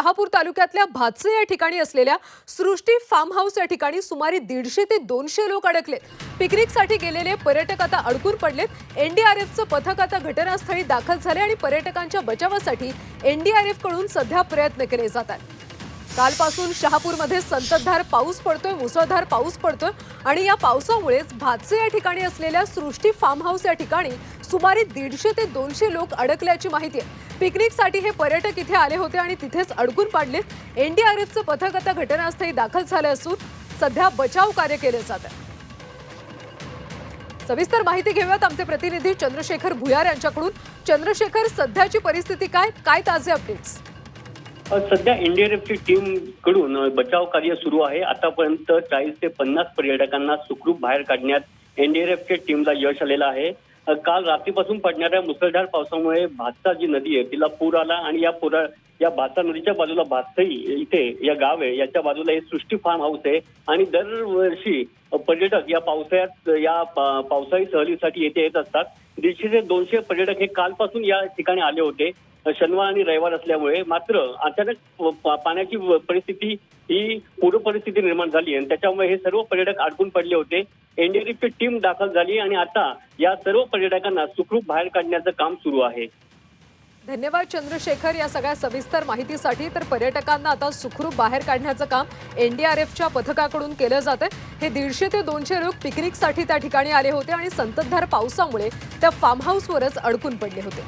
शहापूर तालुक्यातल्या भातसे या ठिकाणी असलेल्या सृष्टी फार्म हाऊस या ठिकाणी सुमारे दीडशे ते दोनशे लोक अडकलेत. पिकनिकसाठी गेलेले पर्यटक आता अडकून पडलेत. एनडीआरएफचं पथक आता घटनास्थळी दाखल झाले आणि पर्यटकांच्या बचावासाठी एनडीआरएफकडून सध्या प्रयत्न केले जात आहेत. कालपासून शहापूरमध्ये संततधार पाऊस पडतोय मुसळधार पाऊस पडतोय आणि या पावसामुळेच भातसे या ठिकाणी असलेल्या सृष्टी फार्म हाऊस या ठिकाणी सुमारे दीडशे ते दोनशे लोक अडकल्याची माहिती आहे. पिकनिकसाठी हे पर्यटक इथे आले होते आणि तिथेच अडकून पाडले एनडीआरएफचं पथक आता घटनास्थळी दाखल झालं असून सध्या बचाव कार्य केले जात आहे. सविस्तर माहिती घेऊयात आमचे प्रतिनिधी चंद्रशेखर भुयार यांच्याकडून. चंद्रशेखर सध्याची परिस्थिती काय? काय ताजे अपडेट्स सध्या एनडीआरएफची टीमकडून बचाव कार्य सुरू आहे. आतापर्यंत चाळीस ते पन्नास पर्यटकांना सुखरूप बाहेर काढण्यात एनडीआरएफच्या टीमला यश आलेलं आहे. काल रात्रीपासून पडणाऱ्या मुसळधार पावसामुळे भातसा जी नदी आहे तिला पूर आला आणि या पुरा या भातसा नदीच्या बाजूला भातसई इथे या गाव आहे याच्या बाजूला हे सृष्टी फार्म हाऊस आहे. आणि दरवर्षी पर्यटक या पावसाळ्यात या पा- पावसाळी सहलीसाठी येथे येत असतात. दीडशे ते दोनशे पर्यटक हे कालपासून या ठिकाणी आले होते. शनिवार आणि रविवार असल्यामुळे मात्र अचानक पाण्याची परिस्थिती ही पूर परिस्थिती निर्माण झाली आणि त्याच्यामुळे हे सर्व पर्यटक अडकून पडले होते. एनडीआरएफची टीम दाखल झाली आणि आता या सर्व पर्यटकांना सुखरूप बाहेर काढण्याचं काम सुरू आहे. धन्यवाद चंद्रशेखर या सगळ्या सविस्तर माहितीसाठी. तर पर्यटकांना आता सुखरूप बाहेर काढण्याचं काम एनडीआरएफच्या पथकाकडून केलं जात हे दीडशे ते दोनशे लोक पिकनिकसाठी त्या ठिकाणी आले होते आणि संततधार पावसामुळे त्या फार्म हाऊसवरच अडकून पडले होते.